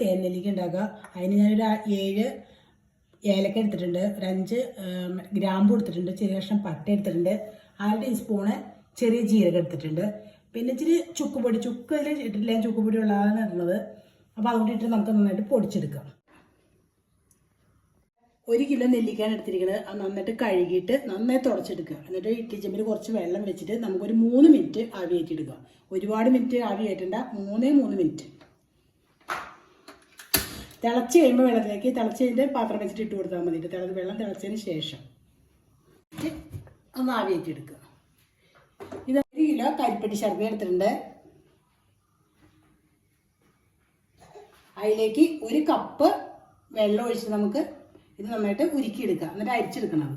തേൻ നെല്ലിക്ക ഉണ്ടാക്കുക അതിന് ഞാനൊരു ഏഴ് ഏലക്ക എടുത്തിട്ടുണ്ട്. ഒരു അഞ്ച് ഗ്രാമ്പു എടുത്തിട്ടുണ്ട്. ചെറിയ കഷ്ണം പട്ട എടുത്തിട്ടുണ്ട്. അര ടീസ്പൂണ് ചെറിയ ജീരകം എടുത്തിട്ടുണ്ട്. പിന്നെ ഇച്ചിരി ചുക്കുപൊടി ചുക്ക് അതിൽ ഇട്ടിട്ടില്ല. ചുക്കുപൊടി ഉള്ളതാണ് ഇടുന്നത്. അപ്പോൾ അതുകൊണ്ട് ഇട്ട് നമുക്ക് നന്നായിട്ട് പൊടിച്ചെടുക്കാം. ഒരു കിലോ നെല്ലിക്കാണ് എടുത്തിരിക്കുന്നത്. അത് നന്നായിട്ട് കഴുകിയിട്ട് നന്നായി തുടച്ചെടുക്കുക. എന്നിട്ട് ഇഡ്ഡലി ചെമ്പിൽ കുറച്ച് വെള്ളം വെച്ചിട്ട് നമുക്കൊരു മൂന്ന് മിനിറ്റ് ആവി കയറ്റിയെടുക്കുക ഒരുപാട് മിനിറ്റ് ആവി കയറ്റണ്ട മൂന്നേ മൂന്ന് മിനിറ്റ്. തിളച്ച് കഴിയുമ്പോൾ വെള്ളത്തിലേക്ക് തിളച്ച് കഴിഞ്ഞിട്ട് പാത്രം വെച്ചിട്ട് ഇട്ട് കൊടുത്താൽ മതി. തിളച്ച് വെള്ളം തിളച്ചതിന് ശേഷം. ഒന്ന് ആവിയേറ്റി എടുക്കുക. ഇത് ഒരു കിലോ കരിപ്പെട്ടി ശർക്കര എടുത്തിട്ടുണ്ട്. അതിലേക്ക് ഒരു കപ്പ് വെള്ളം ഒഴിച്ച് നമുക്ക് ഇത് നന്നായിട്ട് ഉരുക്കിയെടുക്കുക എന്നിട്ട് അരിച്ചെടുക്കണം.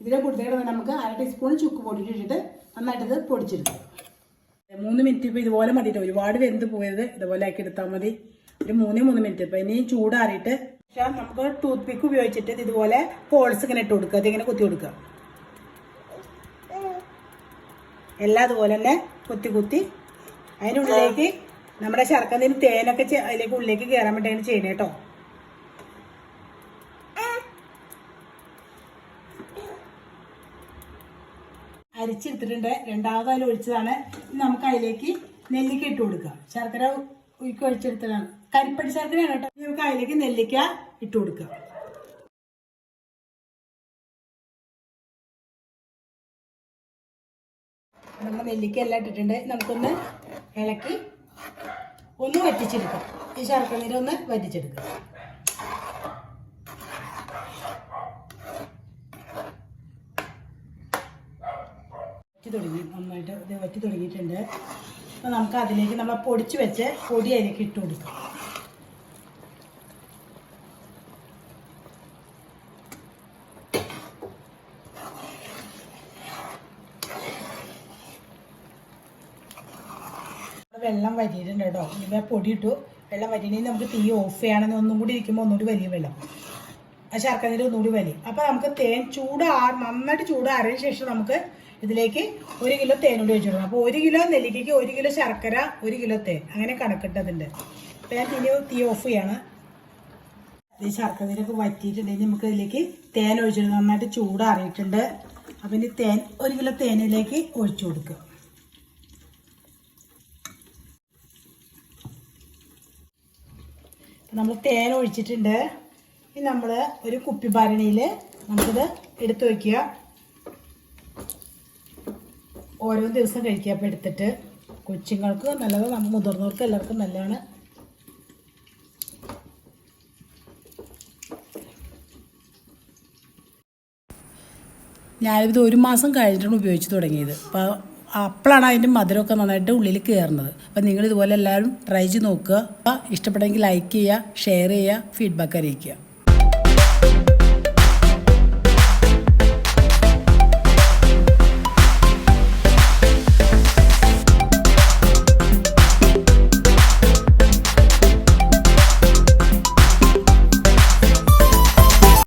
ഇതിലെ കൊടുത്തേക്ക് നമുക്ക് അര ടീസ്പൂൺ ചുക്ക് പൊടിയിട്ടിട്ട് നന്നായിട്ടിത് പൊടിച്ചെടുക്കുക മൂന്ന് മിനിറ്റ് ഇപ്പോൾ ഇതുപോലെ മതിയിട്ട് ഒരുപാട് വെന്ത് പോയത് ഇതുപോലെ ആക്കി എടുത്താൽ മതി. ഒരു മൂന്നേ മൂന്ന് മിനിറ്റ് ഇപ്പോൾ ഇനി ചൂടാറിയിട്ട് പക്ഷേ നമുക്ക് ടൂത്ത് പിക്ക് ഉപയോഗിച്ചിട്ട് ഇത് ഇതുപോലെ ഹോൾസ് ഇങ്ങനെ ഇട്ട് കൊടുക്കുക. അതിങ്ങനെ കുത്തി കൊടുക്കുക. എല്ലാം അതുപോലെ തന്നെ കുത്തി കുത്തി അതിനുള്ളിലേക്ക് നമ്മുടെ ശർക്കരയിൽ തേനൊക്കെ അതിലേക്ക് ഉള്ളിലേക്ക് കയറാൻ വേണ്ടിയാണ് ചെയ്യണേ കേട്ടോ. അരിച്ചെടുത്തിട്ടുണ്ട്. രണ്ടാമത് അതിൽ ഒഴിച്ചതാണ്. നമുക്ക് അതിലേക്ക് നെല്ലിക്ക ഇട്ട് കൊടുക്കാം. ശർക്കര ഉരുക്കി ഒഴിച്ചെടുത്തതാണ്. കരിപ്പടി ശർക്കരയാണ് കേട്ടോ. നമുക്ക് അതിലേക്ക് നെല്ലിക്ക ഇട്ട് കൊടുക്കാം. നമ്മൾ നെല്ലിക്ക എല്ലാം ഇട്ടിട്ടുണ്ട്. നമുക്കൊന്ന് ഇളക്കി ഒന്ന് വറ്റിച്ചെടുക്കാം. ഈ ശർക്കര നീര് ഒന്ന് വറ്റിച്ചെടുക്കാം. വറ്റി തുടങ്ങി നന്നായിട്ട് ഇത് വറ്റി തുടങ്ങിയിട്ടുണ്ട് അപ്പോൾ നമുക്ക് അതിലേക്ക് നമ്മൾ പൊടിച്ച് വെച്ച് പൊടി അതിലേക്ക് ഇട്ട് കൊടുക്കാം. വെള്ളം വരിയിട്ടുണ്ട് കേട്ടോ. ഇനി പൊടി ഇട്ടു. വെള്ളം വരിയണമെങ്കിൽ നമുക്ക് തീ ഓഫ് ചെയ്യണമെന്ന് ഒന്നും കൂടി ഇരിക്കുമ്പോൾ ഒന്നുകൂടി വലിയ വെള്ളം. ആ ശർക്കര നീര് ഒന്നുകൂടി വലിയ അപ്പോൾ നമുക്ക് തേൻ ചൂടാ നന്നായിട്ട് ചൂടാറിയതിന് ശേഷം നമുക്ക് ഇതിലേക്ക് ഒരു കിലോ തേൻ കൂടി വെച്ചു കൊടുക്കണം അപ്പോൾ ഒരു കിലോ നെല്ലിക്കയ്ക്ക് ഒരു കിലോ ശർക്കര ഒരു കിലോ തേൻ. അങ്ങനെ കണക്കിട്ടതുണ്ട്. അപ്പോൾ ഞാൻ തിരി തീ ഓഫ് ചെയ്യാണ്. ഈ ശർക്കര നീരൊക്കെ വറ്റിയിട്ടുണ്ടെങ്കിൽ നമുക്ക് ഇതിലേക്ക് തേൻ ഒഴിച്ചിട്ട് നന്നായിട്ട് ചൂടാറിയിട്ടുണ്ട് അപ്പം ഇനി തേൻ ഒരു കിലോ തേനിലേക്ക് ഒഴിച്ചു കൊടുക്കുക നമ്മൾ തേൻ ഒഴിച്ചിട്ടുണ്ട്. ഇനി നമ്മൾ ഒരു കുപ്പി ഭരണിയിൽ നമുക്കിത് എടുത്തു വയ്ക്കുക ഓരോ ദിവസം കഴിക്കുക. എടുത്തിട്ട് കൊച്ചുങ്ങൾക്ക് നല്ലത് നമ്മൾ മുതിർന്നവർക്ക് എല്ലാവർക്കും നല്ലതാണ്. ഞാനിത് ഒരു മാസം കഴിഞ്ഞിട്ടാണ് ഉപയോഗിച്ച് തുടങ്ങിയത്. അപ്പോൾ അപ്പോഴാണ് അതിന്റെ മധുരമൊക്കെ നന്നായിട്ട് ഉള്ളിൽ കയറുന്നത്. അപ്പോൾ നിങ്ങൾ ഇതുപോലെ എല്ലാവരും ട്രൈ ചെയ്ത് നോക്കുക. ഇഷ്ടപ്പെട്ടെങ്കിൽ ലൈക്ക് ചെയ്യുക ഷെയർ ചെയ്യുക ഫീഡ്ബാക്ക് അറിയിക്കുക.